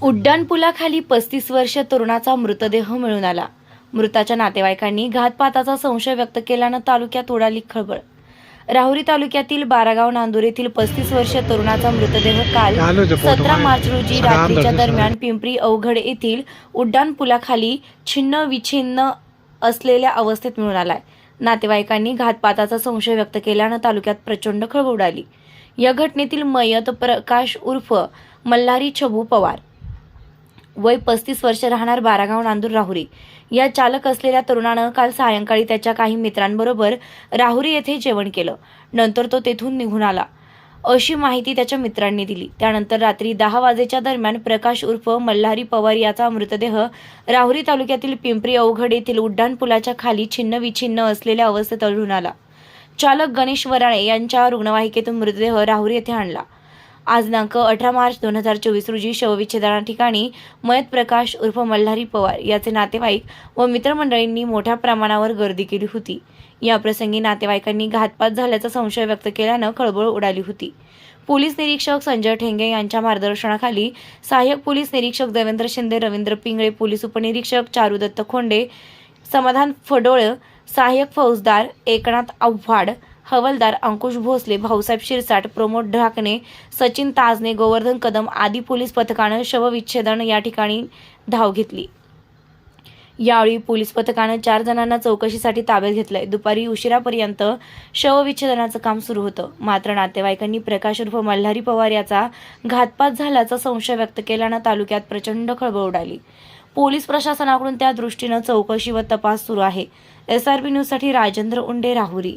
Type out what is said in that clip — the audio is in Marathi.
उड्डाणपुलाखाली पस्तीस वर्ष तरुणाचा मृतदेह मिळून आला. मृताच्या नातेवाईकांनी घातपाताचा संशय व्यक्त केल्यानं तालुक्यात उडाली खळबळ. राहुरी तालुक्यातील बारागाव नांदूर येथील पस्तीस वर्षीय तरुणाचा मृतदेह काल सतरा मार. मार्च रोजी रात्रीच्या. दरम्यान पिंपरी अवघड येथील उड्डाणपुलाखाली छिन्न विछिन्न असलेल्या अवस्थेत मिळून आलाय. नातेवाईकांनी घातपाताचा संशय व्यक्त केल्यानं तालुक्यात प्रचंड खळबळ उडाली. या घटनेतील मयत प्रकाश उर्फ मल्हारी छबू पवार. वय पस्तीस वर्ष राहणार बारागाव नांदूर राहुरी. या चालक असलेल्या तरुणानं काल सायंकाळी त्याच्या काही मित्रांबरोबर राहुरी येथे जेवण केलं. नंतर तो तेथून निघून आला. अशी माहिती त्याच्या मित्रांनी दिली. त्यानंतर रात्री दहा वाजेच्या दरम्यान प्रकाश उर्फ मल्हारी पवार याचा मृतदेह राहुरी तालुक्यातील पिंपरी अवघड येथील उड्डाण पुलाच्या खाली छिन्न विछिन्न असलेल्या अवस्थेत आढळून आला. चालक गणेश वराळे यांच्या रुग्णवाहिकेतून मृतदेह राहुरी येथे आणला. आज दिनांक अठरा मार्च दोन हजार चोवीस रोजी शवविच्छेदना ठिकाणी मयत प्रकाश उर्फ मल्हारी पवार याचे नातेवाईक व मित्रमंडळींनी मोठ्या प्रमाणावर गर्दी केली होती. या प्रसंगी नातेवाईकांनी घातपात झाल्याचा संशय व्यक्त केल्यानं खळबळ उडाली होती. पोलीस निरीक्षक संजय ठेंगे यांच्या मार्गदर्शनाखाली सहाय्यक पोलीस निरीक्षक देवेंद्र शिंदे रवींद्र पिंगळे पोलीस उपनिरीक्षक चारुदत्त खोंडे समाधान फडोळ सहाय्यक फौजदार एकनाथ आव्हाड हवलदार अंकुश भोसले भाऊसाहेब शिरसाट प्रमोद ढाकणे सचिन ताजने गोवर्धन कदम आदी पोलीस पथकानं शवविच्छेदन या ठिकाणी धाव घेतली. यावेळी पोलीस पथकानं चार जणांना चौकशीसाठी ताब्यात घेतलंय. दुपारी उशिरापर्यंत शवविच्छेदनाचं काम सुरू होतं. मात्र नातेवाईकांनी प्रकाश उर्फ मल्हारी पवार याचा घातपात झाल्याचा संशय व्यक्त केल्यानं तालुक्यात प्रचंड खळबळ उडाली. पोलीस प्रशासनाकडून त्या दृष्टीनं चौकशी व तपास सुरू आहे. एसआरबी न्यूजसाठी राजेंद्र उंडे राहुरी.